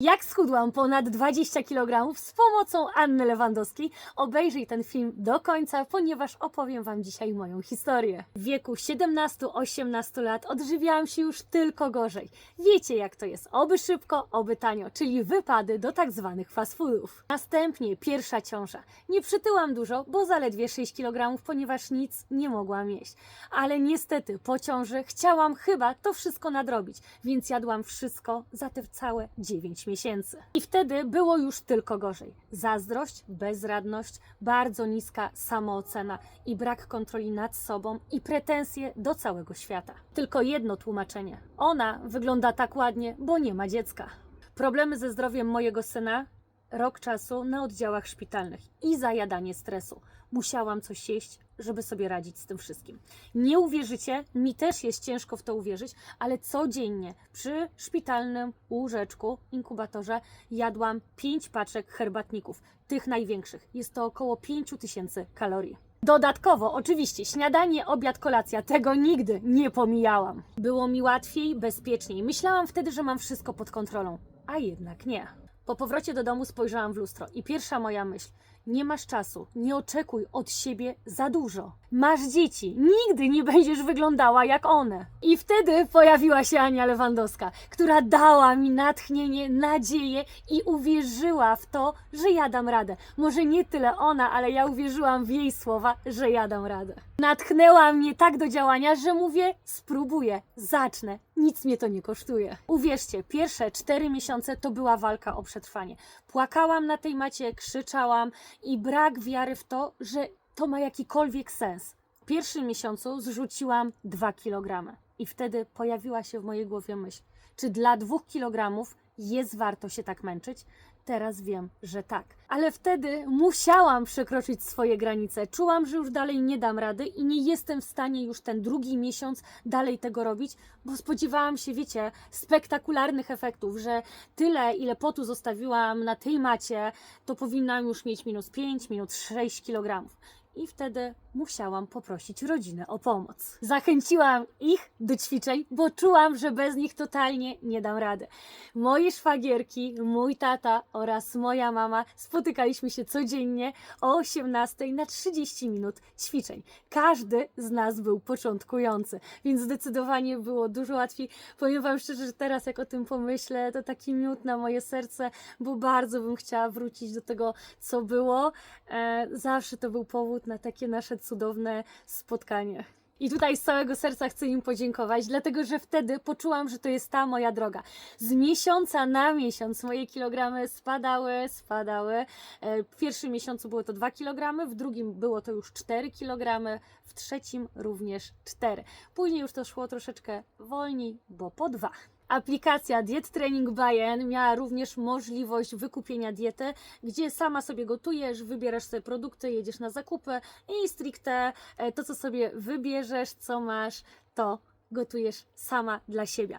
Jak schudłam ponad 20 kg z pomocą Anny Lewandowskiej? Obejrzyj ten film do końca, ponieważ opowiem Wam dzisiaj moją historię. W wieku 17-18 lat odżywiałam się już tylko gorzej. Wiecie jak to jest, oby szybko, oby tanio, czyli wypady do tak zwanych fast foodów. Następnie pierwsza ciąża. Nie przytyłam dużo, bo zaledwie 6 kg, ponieważ nic nie mogłam jeść. Ale niestety po ciąży chciałam chyba to wszystko nadrobić, więc jadłam wszystko za te całe 9 miesięcy. I wtedy było już tylko gorzej. Zazdrość, bezradność, bardzo niska samoocena i brak kontroli nad sobą i pretensje do całego świata. Tylko jedno tłumaczenie. Ona wygląda tak ładnie, bo nie ma dziecka. Problemy ze zdrowiem mojego syna rok czasu na oddziałach szpitalnych i zajadanie stresu. Musiałam coś jeść, żeby sobie radzić z tym wszystkim. Nie uwierzycie, mi też jest ciężko w to uwierzyć, ale codziennie przy szpitalnym łóżeczku, inkubatorze jadłam 5 paczek herbatników, tych największych. Jest to około 5000 kalorii. Dodatkowo, oczywiście, śniadanie, obiad, kolacja, tego nigdy nie pomijałam. Było mi łatwiej, bezpieczniej. Myślałam wtedy, że mam wszystko pod kontrolą, a jednak nie. Po powrocie do domu spojrzałam w lustro i pierwsza moja myśl: nie masz czasu, nie oczekuj od siebie za dużo. Masz dzieci, nigdy nie będziesz wyglądała jak one. I wtedy pojawiła się Ania Lewandowska, która dała mi natchnienie, nadzieję i uwierzyła w to, że ja dam radę. Może nie tyle ona, ale ja uwierzyłam w jej słowa, że ja dam radę. Natchnęła mnie tak do działania, że mówię: spróbuję, zacznę, nic mnie to nie kosztuje. Uwierzcie, pierwsze cztery miesiące to była walka o przetrwanie. Płakałam na tej macie, krzyczałam i brak wiary w to, że to ma jakikolwiek sens. W pierwszym miesiącu zrzuciłam 2 kg i wtedy pojawiła się w mojej głowie myśl, czy dla 2 kg jest warto się tak męczyć? Teraz wiem, że tak. Ale wtedy musiałam przekroczyć swoje granice. Czułam, że już dalej nie dam rady i nie jestem w stanie już ten drugi miesiąc dalej tego robić, bo spodziewałam się, wiecie, spektakularnych efektów, że tyle, ile potu zostawiłam na tej macie, to powinnam już mieć minus 5, minus 6 kg. I wtedy musiałam poprosić rodzinę o pomoc. Zachęciłam ich do ćwiczeń, bo czułam, że bez nich totalnie nie dam rady. Moje szwagierki, mój tata oraz moja mama spotykaliśmy się codziennie o 18 na 30 minut ćwiczeń. Każdy z nas był początkujący, więc zdecydowanie było dużo łatwiej. Powiem Wam szczerze, że teraz jak o tym pomyślę, to taki miód na moje serce, bo bardzo bym chciała wrócić do tego, co było. E, zawsze to był powód na takie nasze cudowne spotkanie. I tutaj z całego serca chcę im podziękować, dlatego że wtedy poczułam, że to jest ta moja droga. Z miesiąca na miesiąc moje kilogramy spadały, spadały. E, W pierwszym miesiącu było to 2 kg, w drugim było to już 4 kg, w trzecim również 4. Później już to szło troszeczkę wolniej, bo po 2. Aplikacja Diet Training Bayern miała również możliwość wykupienia diety, gdzie sama sobie gotujesz, wybierasz sobie produkty, jedziesz na zakupy i stricte e, to, co sobie wybierzesz, co masz, to gotujesz sama dla siebie.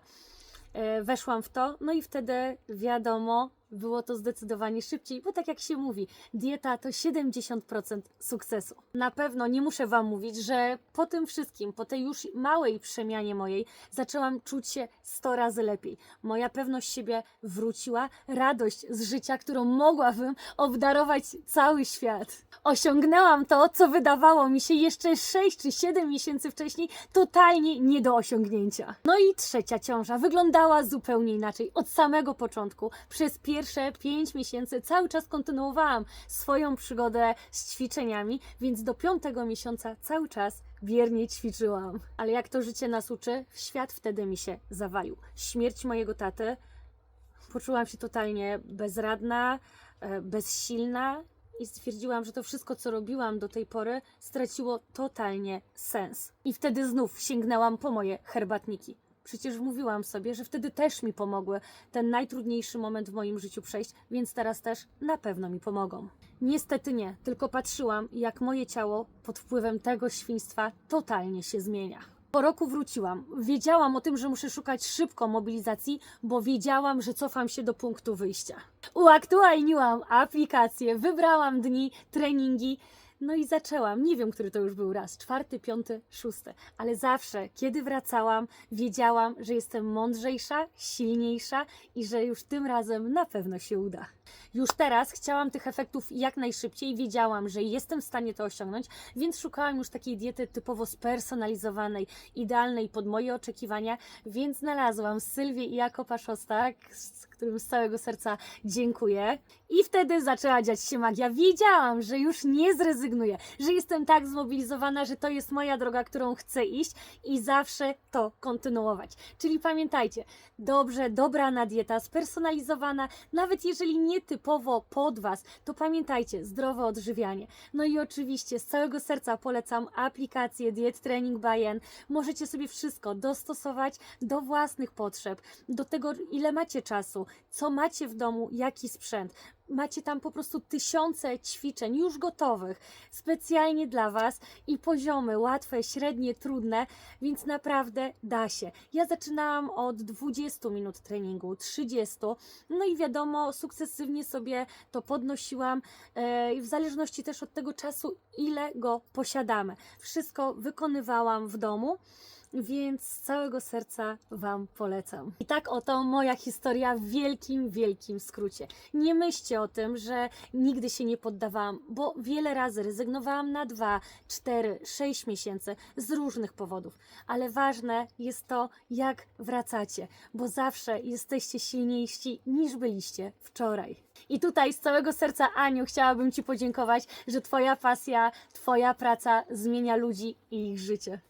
E, Weszłam w to, no i wtedy wiadomo, było to zdecydowanie szybciej, bo tak jak się mówi, dieta to 70% sukcesu. Na pewno nie muszę Wam mówić, że po tym wszystkim, po tej już małej przemianie mojej, zaczęłam czuć się 100 razy lepiej. Moja pewność siebie wróciła, radość z życia, którą mogłabym obdarować cały świat. Osiągnęłam to, co wydawało mi się jeszcze 6 czy 7 miesięcy wcześniej totalnie nie do osiągnięcia. No i trzecia ciąża wyglądała zupełnie inaczej. Od samego początku, przez pierwsze 5 miesięcy cały czas kontynuowałam swoją przygodę z ćwiczeniami, więc do piątego miesiąca cały czas wiernie ćwiczyłam. Ale jak to życie nas uczy, świat wtedy mi się zawalił. Śmierć mojego taty, poczułam się totalnie bezradna, e, bezsilna i stwierdziłam, że to wszystko, co robiłam do tej pory, straciło totalnie sens. I wtedy znów sięgnęłam po moje herbatniki. Przecież mówiłam sobie, że wtedy też mi pomogły ten najtrudniejszy moment w moim życiu przejść, więc teraz też na pewno mi pomogą. Niestety nie, tylko patrzyłam, jak moje ciało pod wpływem tego świństwa totalnie się zmienia. Po roku wróciłam. Wiedziałam o tym, że muszę szukać szybko mobilizacji, bo wiedziałam, że cofam się do punktu wyjścia. Uaktualniłam aplikację, wybrałam dni, treningi. No i zaczęłam. Nie wiem, który to już był raz. Czwarty, piąty, szósty. Ale zawsze, kiedy wracałam, wiedziałam, że jestem mądrzejsza, silniejsza i że już tym razem na pewno się uda. Już teraz chciałam tych efektów jak najszybciej. Wiedziałam, że jestem w stanie to osiągnąć, więc szukałam już takiej diety typowo spersonalizowanej, idealnej pod moje oczekiwania, więc znalazłam Sylwię i Jakoba Szostak, z którym z całego serca dziękuję. I wtedy zaczęła dziać się magia. Wiedziałam, że już nie zrezygnuję, że jestem tak zmobilizowana, że to jest moja droga, którą chcę iść i zawsze to kontynuować. Czyli pamiętajcie, dobrze, dobrana dieta, spersonalizowana, nawet jeżeli nie typowo pod Was, to pamiętajcie, zdrowe odżywianie. No i oczywiście z całego serca polecam aplikację Diet Training by N. Możecie sobie wszystko dostosować do własnych potrzeb, do tego, ile macie czasu, co macie w domu, jaki sprzęt. Macie tam po prostu tysiące ćwiczeń już gotowych, specjalnie dla Was i poziomy łatwe, średnie, trudne, więc naprawdę da się. Ja zaczynałam od 20 minut treningu, 30, no i wiadomo, sukcesywnie sobie to podnosiłam, e, w zależności też od tego czasu, ile go posiadamy. Wszystko wykonywałam w domu. Więc z całego serca Wam polecam. I tak oto moja historia w wielkim, wielkim skrócie. Nie myślcie o tym, że nigdy się nie poddawałam, bo wiele razy rezygnowałam na 2, 4, 6 miesięcy z różnych powodów. Ale ważne jest to, jak wracacie, bo zawsze jesteście silniejsi niż byliście wczoraj. I tutaj z całego serca, Aniu, chciałabym Ci podziękować, że Twoja pasja, Twoja praca zmienia ludzi i ich życie.